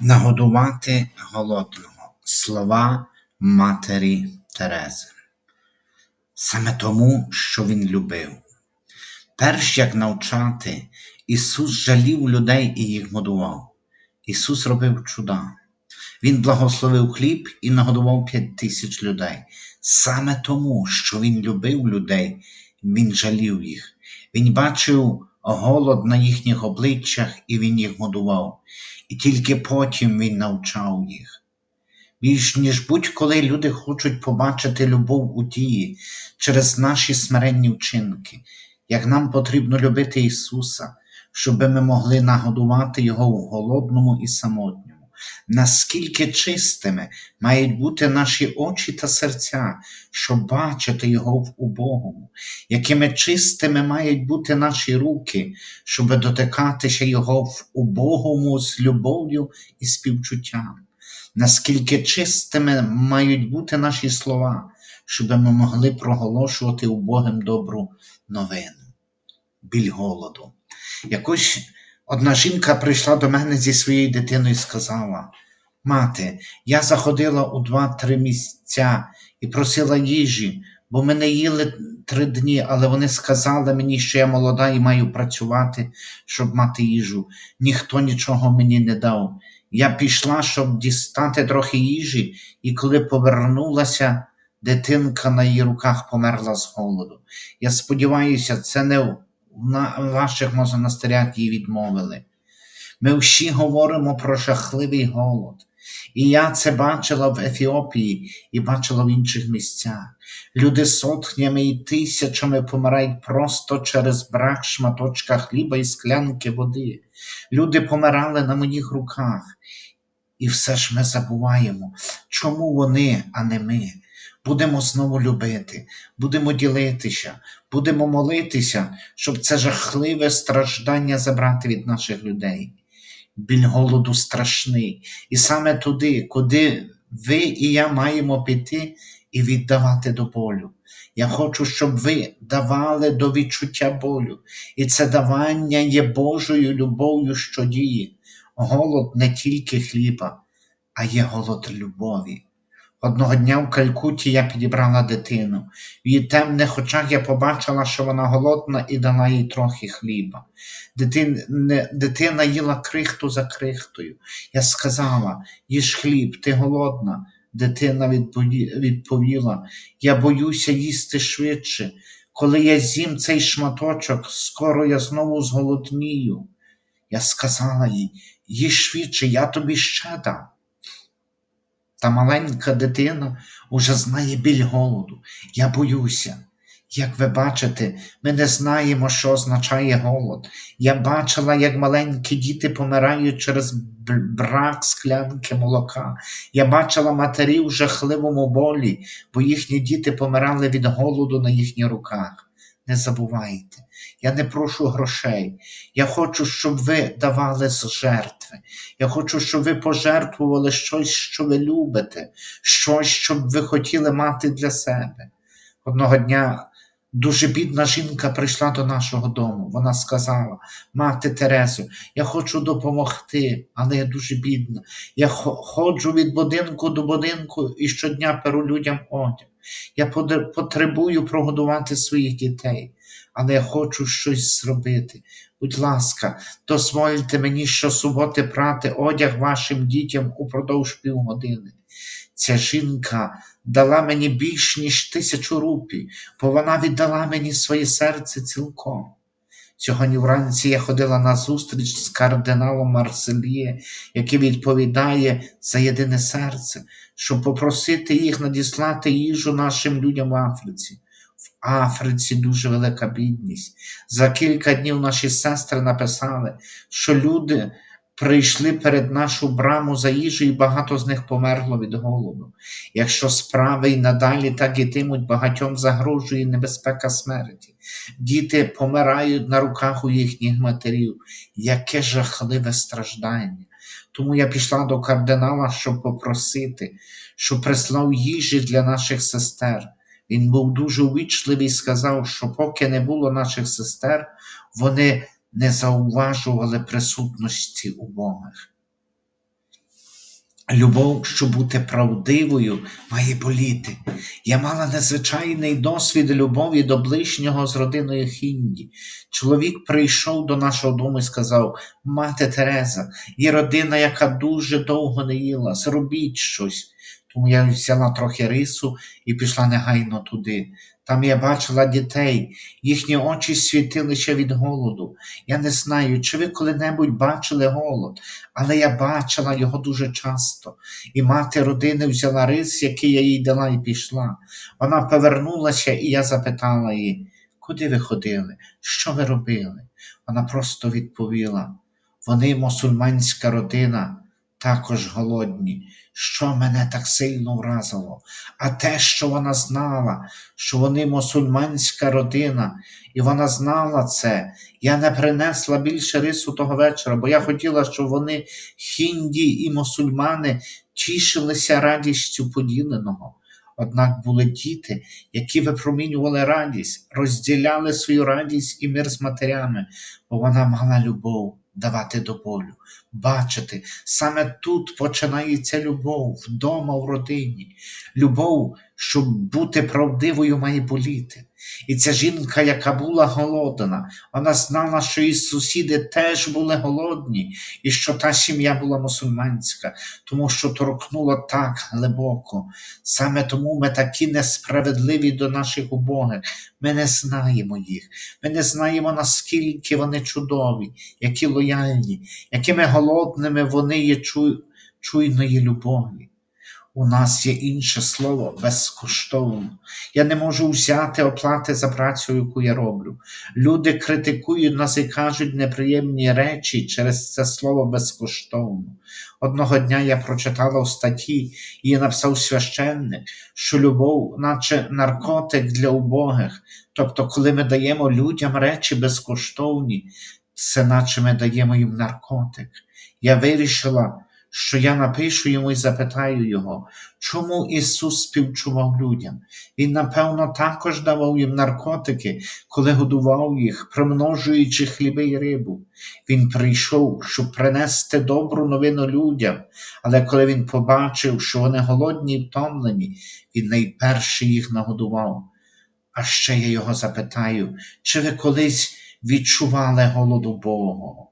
Нагодувати голодного слова матері Терези. Саме тому, що він любив. Перш як навчати, Ісус жалів людей і їх годував. Ісус робив чуда. Він благословив хліб і нагодував п'ять тисяч людей. Саме тому, що Він любив людей, Він жалів їх. Він бачив голод на їхніх обличчях і Він їх годував. І тільки потім Він навчав їх. Більш ніж будь-коли люди хочуть побачити любов у дії через наші смиренні вчинки, як нам потрібно любити Ісуса, щоб ми могли нагодувати Його в голодному і самотньому. Наскільки чистими мають бути наші очі та серця, щоб бачити Його в убогому, якими чистими мають бути наші руки, щоб дотикатися Його в убогому з любов'ю і співчуттям. Наскільки чистими мають бути наші слова, щоб ми могли проголошувати убогим добру новину, біль голоду. Якось одна жінка прийшла до мене зі своєю дитиною і сказала: Мати, я заходила у два-три місця і просила їжі, бо ми не їли три дні, але вони сказали мені, що я молода і маю працювати, щоб мати їжу. Ніхто нічого мені не дав. Я пішла, щоб дістати трохи їжі, і коли повернулася, дитинка на її руках померла з голоду. Я сподіваюся, це не в ваших монастирях її відмовили. Ми всі говоримо про жахливий голод. І я це бачила в Ефіопії і бачила в інших місцях. Люди сотнями і тисячами помирають просто через брак шматочка хліба і склянки води. Люди помирали на моїх руках. І все ж ми забуваємо, чому вони, а не ми. Будемо знову любити, будемо ділитися, будемо молитися, щоб це жахливе страждання забрати від наших людей. Біль голоду страшний, і саме туди, куди ви і я маємо піти і віддавати до болю. Я хочу, щоб ви давали до відчуття болю, і це давання є Божою любов'ю, що діє. Голод не тільки хліба, а є голод любові. Одного дня в Калькуті я підібрала дитину. В її темних очах я побачила, що вона голодна, і дала їй трохи хліба. Дитин, дитина їла крихту за крихтою. Я сказала: їж хліб, ти голодна. Дитина відповіла: Я боюся їсти швидше. Коли я з'їм цей шматочок, скоро я знову зголоднію. Я сказала їй, їж швидше, я тобі ще дам. Та маленька дитина уже знає біль голоду. Я боюся. Як ви бачите, ми не знаємо, що означає голод. Я бачила, як маленькі діти помирають через брак склянки молока. Я бачила матерів в жахливому болі, бо їхні діти помирали від голоду на їхніх руках. Не забувайте, я не прошу грошей. Я хочу, щоб ви давали з жертви. Я хочу, щоб ви пожертвували щось, що ви любите, щось, що б ви хотіли мати для себе. Одного дня дуже бідна жінка прийшла до нашого дому. Вона сказала: Мати Терезо, я хочу допомогти, але я дуже бідна. Я ходжу від будинку до будинку і щодня перу людям одяг. Я потребую прогодувати своїх дітей, але я хочу щось зробити. Будь ласка, дозвольте мені щосуботи прати одяг вашим дітям упродовж півгодини. Ця жінка дала мені більш ніж тисячу рупій, бо вона віддала мені своє серце цілком. Сьогодні вранці я ходила на зустріч з кардиналом Марселіє, який відповідає за єдине серце, щоб попросити їх надіслати їжу нашим людям в Африці. Африці дуже велика бідність. За кілька днів наші сестри написали, що люди прийшли перед нашу браму за їжею, і багато з них померло від голоду. Якщо справи й надалі так ітимуть, багатьом загрожує небезпека смерті. Діти помирають на руках у їхніх матерів. Яке жахливе страждання. Тому я пішла до кардинала, щоб попросити, щоб прислав їжі для наших сестер. Він був дуже увічливий і сказав, що поки не було наших сестер, вони не зауважували присутності убогих. Любов, щоб бути правдивою, має боліти. Я мала незвичайний досвід любові до ближнього з родиною Хінді. Чоловік прийшов до нашого дому і сказав: Мати Тереза, є родина, яка дуже довго не їла, зробіть щось. Тому я взяла трохи рису і пішла негайно туди. Там я бачила дітей, їхні очі світилися від голоду. Я не знаю, чи ви коли-небудь бачили голод, але я бачила його дуже часто. І мати родини взяла рис, який я їй дала, і пішла. Вона повернулася, і я запитала її, куди ви ходили? Що ви робили? Вона просто відповіла: вони, мусульманська родина, також голодні. Що мене так сильно вразило? А те, що вона знала, що вони мусульманська родина, і вона знала це. Я не принесла більше рису того вечора, бо я хотіла, щоб вони, хінді і мусульмани, тішилися радістю поділеного. Однак були діти, які випромінювали радість, розділяли свою радість і мир з матерями, бо вона мала любов давати до болю, бачити. Саме тут починається любов, вдома в родині. Любов, щоб бути правдивою, має боліти. І ця жінка, яка була голодна, вона знала, що і сусіди теж були голодні, і що та сім'я була мусульманська, тому що торкнуло так глибоко. Саме тому ми такі несправедливі до наших убогих. Ми не знаємо їх. Ми не знаємо, наскільки вони чудові, які лояльні, якими голодними вони є чуйної любові. У нас є інше слово безкоштовно. Я не можу взяти оплати за працю, яку я роблю. Люди критикують нас і кажуть неприємні речі через це слово безкоштовно. Одного дня я прочитала в статті і написав священник, що любов, наче наркотик для убогих. Тобто, коли ми даємо людям речі безкоштовні, це наче ми даємо їм наркотик. Я вирішила що я напишу йому і запитаю його, чому Ісус співчував людям. Він, напевно, також давав їм наркотики, коли годував їх, примножуючи хліби й рибу. Він прийшов, щоб принести добру новину людям, але коли він побачив, що вони голодні і втомлені, він найперше їх нагодував. А ще я його запитаю, чи ви колись відчували голоду Богого?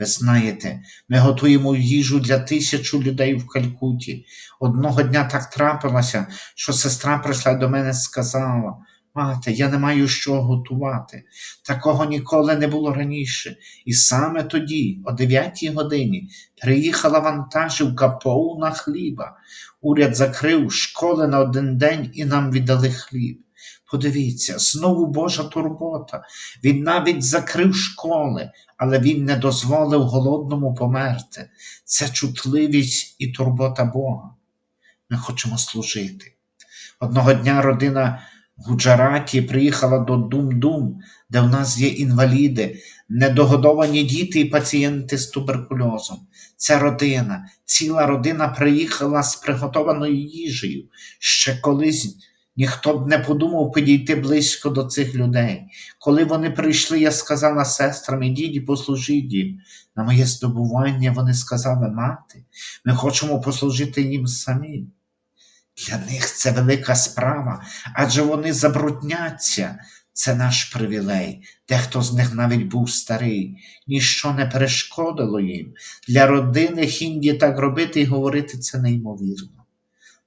Ви знаєте, ми готуємо їжу для тисячу людей в Калькуті. Одного дня так трапилося, що сестра прийшла до мене і сказала: Мати, я не маю що готувати. Такого ніколи не було раніше. І саме тоді, о 9 годині, приїхала вантажівка повна хліба. Уряд закрив школи на один день і нам віддали хліб. Подивіться, знову Божа турбота. Він навіть закрив школи, але він не дозволив голодному померти. Це чутливість і турбота Бога. Ми хочемо служити. Одного дня родина Гуджараті приїхала до Дум-Дум, де в нас є інваліди, недогодовані діти і пацієнти з туберкульозом. Ця родина, ціла родина приїхала з приготованою їжею. Ще колись ніхто б не подумав підійти близько до цих людей. Коли вони прийшли, я сказала сестрам, ідіть послужіть їм. На моє здобування вони сказали, мати, ми хочемо послужити їм самі. Для них це велика справа, адже вони забрудняться. Це наш привілей. Дехто з них навіть був старий, ніщо не перешкодило їм. Для родини Хінді так робити і говорити це неймовірно.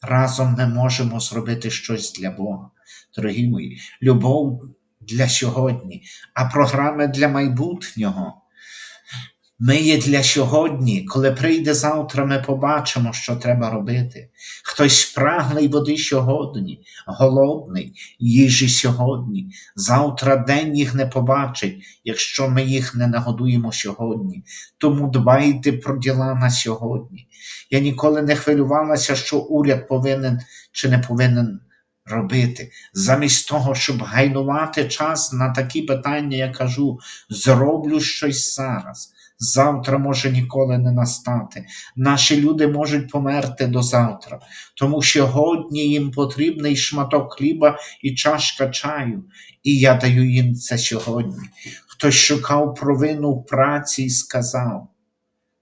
Разом ми можемо зробити щось для Бога. Дорогі мої, любов для сьогодні, а програми для майбутнього. Ми є для сьогодні, коли прийде завтра, ми побачимо, що треба робити. Хтось прагний води сьогодні, голодний, їжі сьогодні. Завтра день їх не побачить, якщо ми їх не нагодуємо сьогодні. Тому дбайте про діла на сьогодні. Я ніколи не хвилювалася, що уряд повинен чи не повинен робити. Замість того, щоб гайнувати час на такі питання, я кажу: зроблю щось зараз. Завтра може ніколи не настати. Наші люди можуть померти до завтра, тому сьогодні їм потрібний шматок хліба і чашка чаю, і я даю їм це сьогодні. Хтось шукав провину в праці і сказав,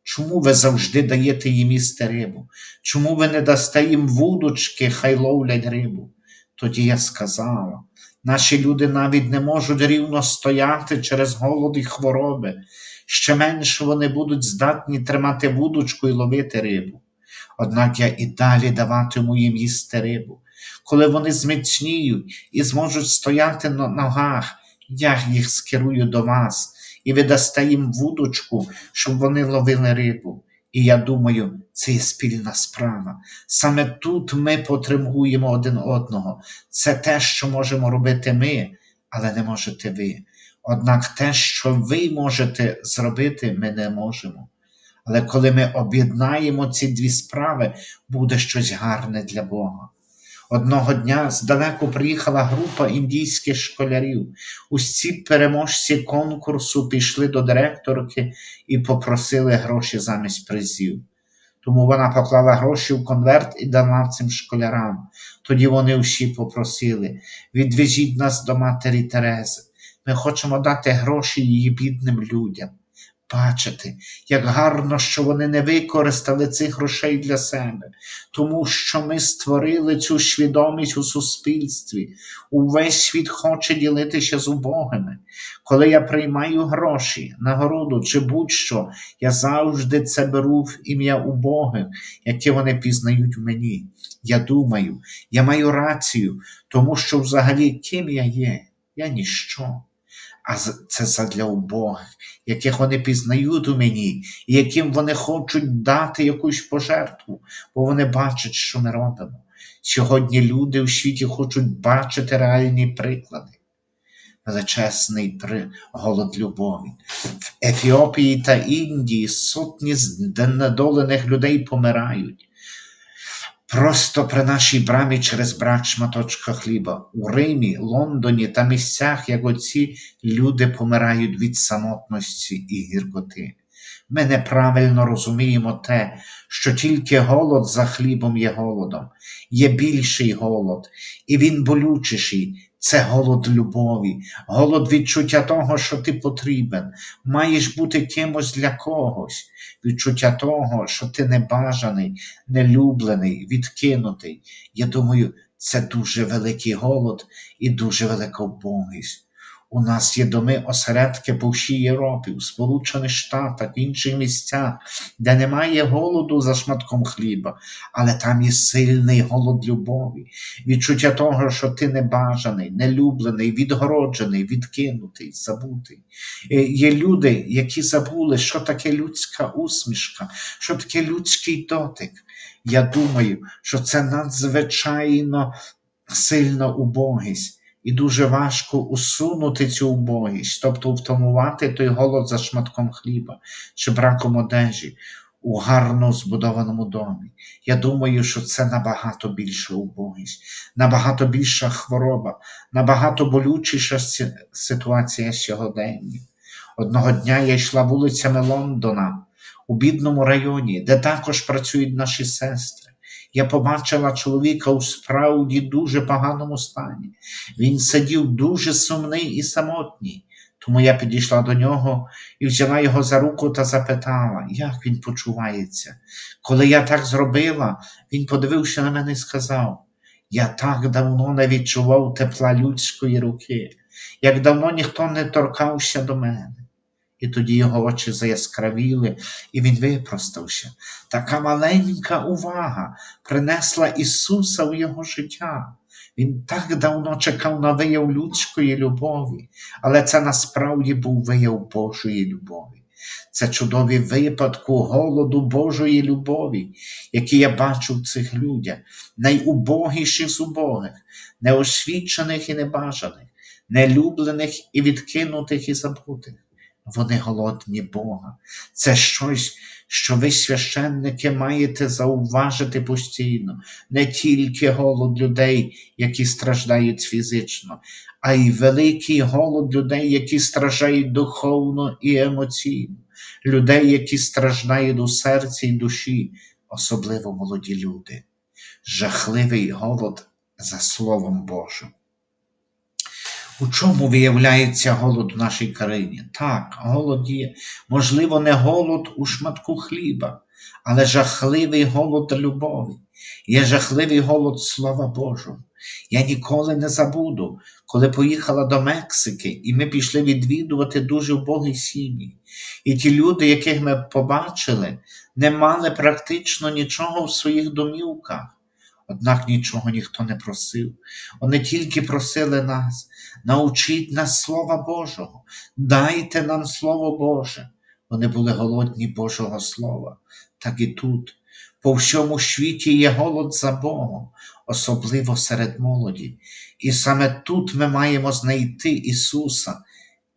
Чому ви завжди даєте їм їсти рибу? Чому ви не дасте їм вудочки, хай ловлять рибу? Тоді я сказала, наші люди навіть не можуть рівно стояти через голод і хвороби, ще менше вони будуть здатні тримати вудочку і ловити рибу. Однак я і далі даватиму їм їсти рибу. Коли вони зміцніють і зможуть стояти на ногах, я їх скерую до вас, і ви дасте їм вудочку, щоб вони ловили рибу. І я думаю, це є спільна справа. Саме тут ми потримуємо один одного. Це те, що можемо робити ми, але не можете ви. Однак те, що ви можете зробити, ми не можемо. Але коли ми об'єднаємо ці дві справи, буде щось гарне для Бога. Одного дня здалеку приїхала група індійських школярів. Усі переможці конкурсу пішли до директорки і попросили гроші замість призів. Тому вона поклала гроші в конверт і дала цим школярам. Тоді вони всі попросили: відвезіть нас до матері Терези. Ми хочемо дати гроші її бідним людям. Бачите, як гарно, що вони не використали цих грошей для себе, тому що ми створили цю свідомість у суспільстві. Увесь світ хоче ділитися з убогими. Коли я приймаю гроші, нагороду чи будь-що, я завжди це беру в ім'я убогих, яке вони пізнають в мені. Я думаю, я маю рацію, тому що взагалі ким я є? Я ніщо а це задля убогих, яких вони пізнають у мені, і яким вони хочуть дати якусь пожертву, бо вони бачать, що ми робимо. Сьогодні люди у світі хочуть бачити реальні приклади. Величезний голод любові. В Ефіопії та Індії сотні знедолених людей помирають. Просто при нашій брамі через брак шматочка хліба. У Римі, Лондоні та місцях, як оці, люди помирають від самотності і гіркоти. Ми неправильно розуміємо те, що тільки голод за хлібом є голодом, є більший голод, і він болючіший. Це голод любові, голод відчуття того, що ти потрібен, маєш бути кимось для когось, відчуття того, що ти небажаний, нелюблений, відкинутий. Я думаю, це дуже великий голод і дуже велика вбогість. У нас є доми осередки по всій Європі, у Сполучених Штатах, в інших місцях, де немає голоду за шматком хліба, але там є сильний голод любові, відчуття того, що ти небажаний, нелюблений, відгороджений, відкинутий, забутий. Е, є люди, які забули, що таке людська усмішка, що таке людський дотик. Я думаю, що це надзвичайно сильна убогість. І дуже важко усунути цю убогість, тобто втамувати той голод за шматком хліба чи браком одежі у гарно збудованому домі. Я думаю, що це набагато більша убогість, набагато більша хвороба, набагато болючіша ситуація сьогодення. Одного дня я йшла вулицями Лондона у бідному районі, де також працюють наші сестри я побачила чоловіка у справді дуже поганому стані. Він сидів дуже сумний і самотній. Тому я підійшла до нього і взяла його за руку та запитала, як він почувається. Коли я так зробила, він подивився на мене і сказав: Я так давно не відчував тепла людської руки, як давно ніхто не торкався до мене. І тоді його очі заяскравіли, і він випростався. Така маленька увага принесла Ісуса в його життя. Він так давно чекав на вияв людської любові, але це насправді був вияв Божої любові. Це чудові випадку голоду Божої любові, які я бачу в цих людях, найубогіших з убогих, неосвічених і небажаних, нелюблених і відкинутих і забутих. Вони голодні Бога. Це щось, що ви, священники, маєте зауважити постійно, не тільки голод людей, які страждають фізично, а й великий голод людей, які страждають духовно і емоційно, людей, які страждають у серці і душі, особливо молоді люди. Жахливий голод за Словом Божим. У чому виявляється голод в нашій країні? Так, голод є. Можливо, не голод у шматку хліба, але жахливий голод любові. Є жахливий голод Слова Божого. Я ніколи не забуду, коли поїхала до Мексики, і ми пішли відвідувати дуже вбогі сім'ї. І ті люди, яких ми побачили, не мали практично нічого в своїх домівках. Однак нічого ніхто не просив. Вони тільки просили нас, научіть нас Слова Божого, дайте нам Слово Боже. Вони були голодні Божого Слова, так і тут. По всьому світі є голод за Богом, особливо серед молоді. І саме тут ми маємо знайти Ісуса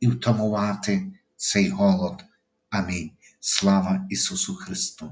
і втамувати цей голод. Амінь. Слава Ісусу Христу!